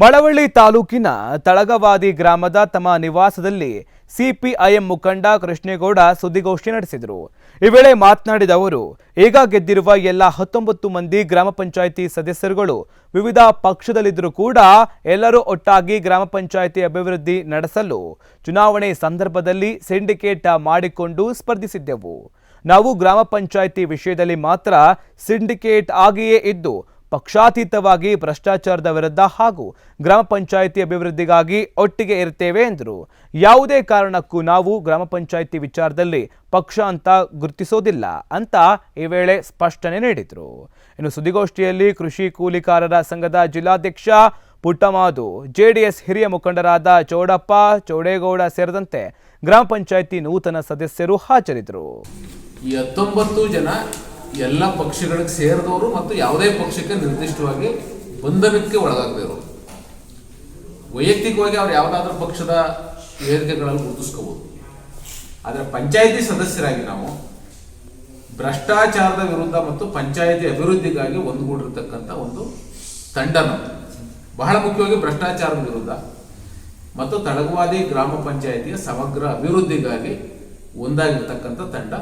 ಮಳವಳ್ಳಿ ತಾಲೂಕಿನ ತಳಗವಾದಿ ಗ್ರಾಮದ ತಮ್ಮ ನಿವಾಸದಲ್ಲಿ ಸಿಪಿಐಎಂ ಮುಖಂಡ ಕೃಷ್ಣೇಗೌಡ ಸುದ್ದಿಗೋಷ್ಠಿ ನಡೆಸಿದರು. ಈ ವೇಳೆ ಮಾತನಾಡಿದ ಅವರು, ಈಗ ಗೆದ್ದಿರುವ ಎಲ್ಲ ಹತ್ತೊಂಬತ್ತು ಮಂದಿ ಗ್ರಾಮ ಪಂಚಾಯಿತಿ ಸದಸ್ಯರುಗಳು ವಿವಿಧ ಪಕ್ಷದಲ್ಲಿದ್ದರೂ ಕೂಡ ಎಲ್ಲರೂ ಒಟ್ಟಾಗಿ ಗ್ರಾಮ ಪಂಚಾಯಿತಿ ಅಭಿವೃದ್ಧಿ ನಡೆಸಲು ಚುನಾವಣೆ ಸಂದರ್ಭದಲ್ಲಿ ಸಿಂಡಿಕೇಟ್ ಮಾಡಿಕೊಂಡು ಸ್ಪರ್ಧಿಸಿದ್ದೆವು. ನಾವು ಗ್ರಾಮ ಪಂಚಾಯಿತಿ ವಿಷಯದಲ್ಲಿ ಮಾತ್ರ ಸಿಂಡಿಕೇಟ್ ಆಗಿಯೇ ಇದ್ದು ಪಕ್ಷಾತೀತವಾಗಿ ಭ್ರಷ್ಟಾಚಾರದ ವಿರುದ್ಧ ಹಾಗೂ ಗ್ರಾಮ ಪಂಚಾಯಿತಿ ಅಭಿವೃದ್ಧಿಗಾಗಿ ಒಟ್ಟಿಗೆ ಇರ್ತೇವೆ ಎಂದರು. ಯಾವುದೇ ಕಾರಣಕ್ಕೂ ನಾವು ಗ್ರಾಮ ಪಂಚಾಯಿತಿ ವಿಚಾರದಲ್ಲಿ ಪಕ್ಷ ಅಂತ ಗುರುತಿಸೋದಿಲ್ಲ ಅಂತ ಈ ವೇಳೆ ಸ್ಪಷ್ಟನೆ ನೀಡಿದರು. ಇನ್ನು ಸುದ್ದಿಗೋಷ್ಠಿಯಲ್ಲಿ ಕೃಷಿ ಕೂಲಿಕಾರರ ಸಂಘದ ಜಿಲ್ಲಾಧ್ಯಕ್ಷ ಪುಟ್ಟಮಾದು, ಜೆಡಿಎಸ್ ಹಿರಿಯ ಮುಖಂಡರಾದ ಚೌಡಪ್ಪ, ಚೌಡೇಗೌಡ ಸೇರಿದಂತೆ ಗ್ರಾಮ ಪಂಚಾಯಿತಿ ನೂತನ ಸದಸ್ಯರು ಹಾಜರಿದ್ದರು. ಈ ಹತ್ತೊಂಬತ್ತು ಜನ ಎಲ್ಲ ಪಕ್ಷಗಳಿಗೆ ಸೇರಿದವರು ಮತ್ತು ಯಾವುದೇ ಪಕ್ಷಕ್ಕೆ ನಿರ್ದಿಷ್ಟವಾಗಿ ಬಂಧನಕ್ಕೆ ಒಳಗಾಗದಿರೋರು ವೈಯಕ್ತಿಕವಾಗಿ ಅವ್ರು ಯಾವುದಾದ್ರೂ ಪಕ್ಷದ ವೇದಿಕೆಗಳಲ್ಲಿ ಗುರುತಿಸ್ಕೋಬಹುದು ಆದರೆ ಪಂಚಾಯಿತಿ ಸದಸ್ಯರಾಗಿ ನಾವು ಭ್ರಷ್ಟಾಚಾರದ ವಿರುದ್ಧ ಮತ್ತು ಪಂಚಾಯಿತಿ ಅಭಿವೃದ್ಧಿಗಾಗಿ ಒಂದುಗೂಡಿರ್ತಕ್ಕಂಥ ಒಂದು ತಂಡ ನಮ್ಮದು ಬಹಳ ಮುಖ್ಯವಾಗಿ ಭ್ರಷ್ಟಾಚಾರದ ವಿರುದ್ಧ ಮತ್ತು ತಡಗುವಾದಿ ಗ್ರಾಮ ಪಂಚಾಯಿತಿಯ ಸಮಗ್ರ ಅಭಿವೃದ್ಧಿಗಾಗಿ ಒಂದಾಗಿರ್ತಕ್ಕಂಥ ತಂಡ